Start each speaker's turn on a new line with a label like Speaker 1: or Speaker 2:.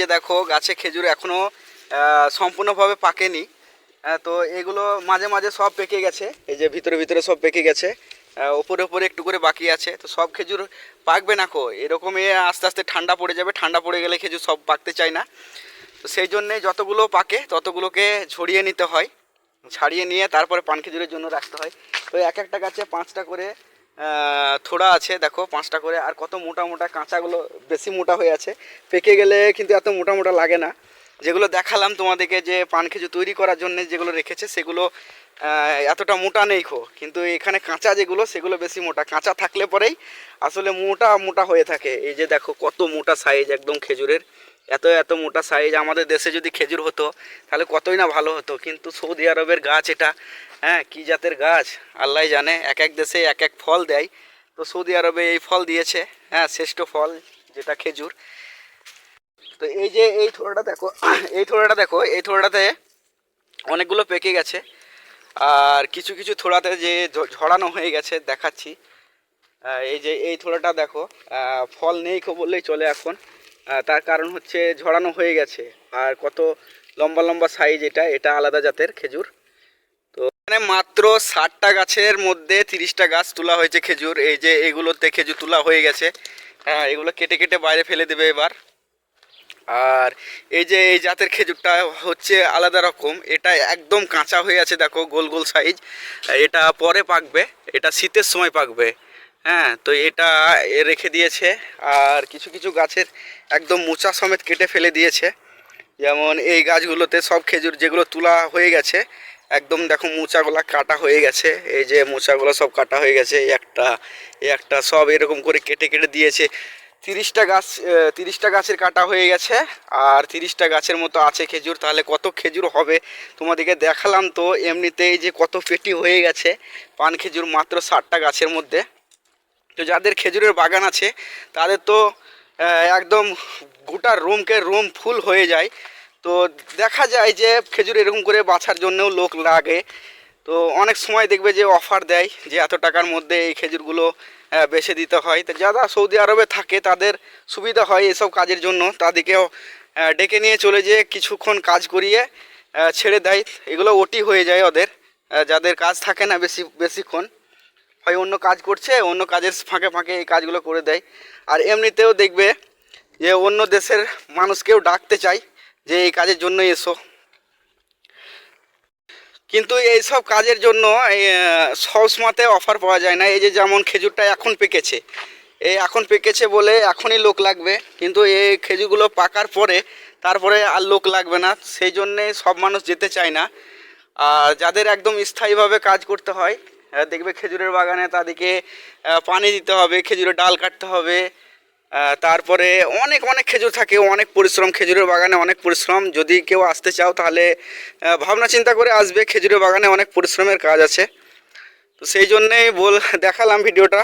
Speaker 1: যে দেখো গাছে খেজুর এখনও সম্পূর্ণভাবে পাকেনি। তো এগুলো মাঝে মাঝে সব পেকে গেছে। এই যে ভিতরে ভিতরে সব পেকে গেছে। ওপরে ওপরে একটু করে বাকি আছে। তো সব খেজুর পাকবে না কো? এরকমই আস্তে আস্তে ঠান্ডা পড়ে যাবে। ঠান্ডা পড়ে গেলে খেজুর সব পাকতে চায় না। তো সেই জন্যে যতগুলো পাকে, ততগুলোকে ছড়িয়ে নিতে হয়। ছাড়িয়ে নিয়ে তারপরে পান খেজুরের জন্য রাখতে হয়। তো এক একটা গাছে পাঁচটা করে থোড়া আছে, দেখো, পাঁচটা করে। আর কত মোটা মোটা কাঁচাগুলো, বেশি মোটা হয়ে আছে। পেকে গেলে কিন্তু এত মোটা মোটা লাগে না। যেগুলো দেখালাম তোমাদেরকে যে পান খেজুর তৈরি করার জন্য যেগুলো রেখেছে, সেগুলো এতটা মোটা নেই খো। কিন্তু এখানে কাঁচা যেগুলো, সেগুলো বেশি মোটা। কাঁচা থাকলে পরেই আসলে মোটা মোটা হয়ে থাকে। এই যে দেখো, কত মোটা সাইজ একদম খেজুরের। এত এত মোটা সাইজ আমাদের দেশে যদি খেজুর হতো, তাহলে কতই না ভালো হতো। কিন্তু সৌদি আরবের গাছ এটা হ্যাঁ কী জাতের গাছ? আল্লাহ জানে, এক এক দেশে এক এক ফল দেয়। তো সৌদি আরবে এই ফল দিয়েছে হ্যাঁ শ্রেষ্ঠ ফল, যেটা খেজুর। তো এই যে, এই থোড়াটা দেখো, এই থোড়াটা দেখো, এই থোড়াটাতে অনেকগুলো পেকে গেছে। আর কিছু কিছু থোড়াতে যে ঝ- ঝরানো হয়ে গেছে, দেখাচ্ছি। এই যে, এই থোড়াটা দেখো ফল নেই বললেই চলে এখন। তার কারণ হচ্ছে ঝরানো হয়ে গেছে। আর কত লম্বা লম্বা সাইজ এটা এটা আলাদা জাতের খেজুর। তো এখানে মাত্র ষাটটা গাছের মধ্যে তিরিশটা গাছ তোলা হয়েছে খেজুর। এই যে এগুলোতে খেজুর তোলা হয়ে গেছে। হ্যাঁ এগুলো কেটে কেটে বাইরে ফেলে দেবে এবার। আর এই যে এই জাতের খেজুরটা হচ্ছে আলাদা রকম। এটা একদম কাঁচা হয়ে আছে, দেখো, গোল গোল সাইজ এটা পরে পাকবে। এটা শীতের সময় পাকবে। হ্যাঁ তো এটা রেখে দিয়েছে আর কিছু কিছু গাছের একদম মোচা সমেত কেটে ফেলে দিয়েছে। যেমন এই গাছগুলোতে সব খেজুর যেগুলো তোলা হয়ে গেছে, একদম দেখো মোচাগুলো কাটা হয়ে গেছে। এই যে মোচাগুলো সব কাটা হয়ে গেছে একটা একটা সব এরকম করে কেটে কেটে দিয়েছে। তিরিশটা গাছ তিরিশটা গাছের কাটা হয়ে গেছে আর তিরিশটা গাছের মতো আছে খেজুর, তাহলে কত খেজুর হবে? তোমাদেরকে দেখালাম তো, এমনিতেই যে কত পেটি হয়ে গেছে, পান খেজুর মাত্র ষাটটা গাছের মধ্যে। তো যাদের খেজুরের বাগান আছে, তাদের তো একদম গোটা রুমকে রুম ফুল হয়ে যায়। তো দেখা যায় যে খেজুর এরকম করে বাছার জন্যও লোক লাগে। তো অনেক সময় দেখবে যে অফার দেয় যে এত টাকার মধ্যে এই খেজুরগুলো বেছে দিতে হয়। তো যারা সৌদি আরবে থাকে, তাদের সুবিধা হয় এসব কাজের জন্য। তাদেরকেও ডেকে নিয়ে চলে যেয়ে কিছুক্ষণ কাজ করিয়ে ছেড়ে দেয়। এগুলো ওটি হয়ে যায় ওদের যাদের কাজ থাকে না বেশি, বেশিক্ষণ। হয় অন্য কাজ করছে অন্য কাজের ফাঁকে ফাঁকে এই কাজগুলো করে দেয়। আর এমনিতেও দেখবে যে অন্য দেশের মানুষকেও ডাকতে চাই যে এই কাজের জন্য এসো। কিন্তু এই সব কাজের জন্য আহ, অফার পাওয়া যায় না। এই যে যেমন খেজুরটা এখন পেকেছে এই এখন পেকেছে বলে এখনই লোক লাগবে। কিন্তু এই খেজুরগুলো পাকার পরে তারপরে আর লোক লাগবে না। সেই জন্যে সব মানুষ যেতে চায় না। আর যাদের একদম স্থায়ীভাবে কাজ করতে হয় দেখবে খেজুরের বাগানে তাদেরকে পানি দিতে হবে, খেজুরের ডাল কাটতে হবে। তারপরে অনেক অনেক খেজুর থাকে, অনেক পরিশ্রম, খেজুরের বাগানে অনেক পরিশ্রম। যদি কেউ আসতে চাও তাহলে ভাবনা চিন্তা করে আসবে, খেজুরের বাগানে অনেক পরিশ্রমের কাজ আছে। তো সেই জন্যেই বল, দেখালাম ভিডিওটা।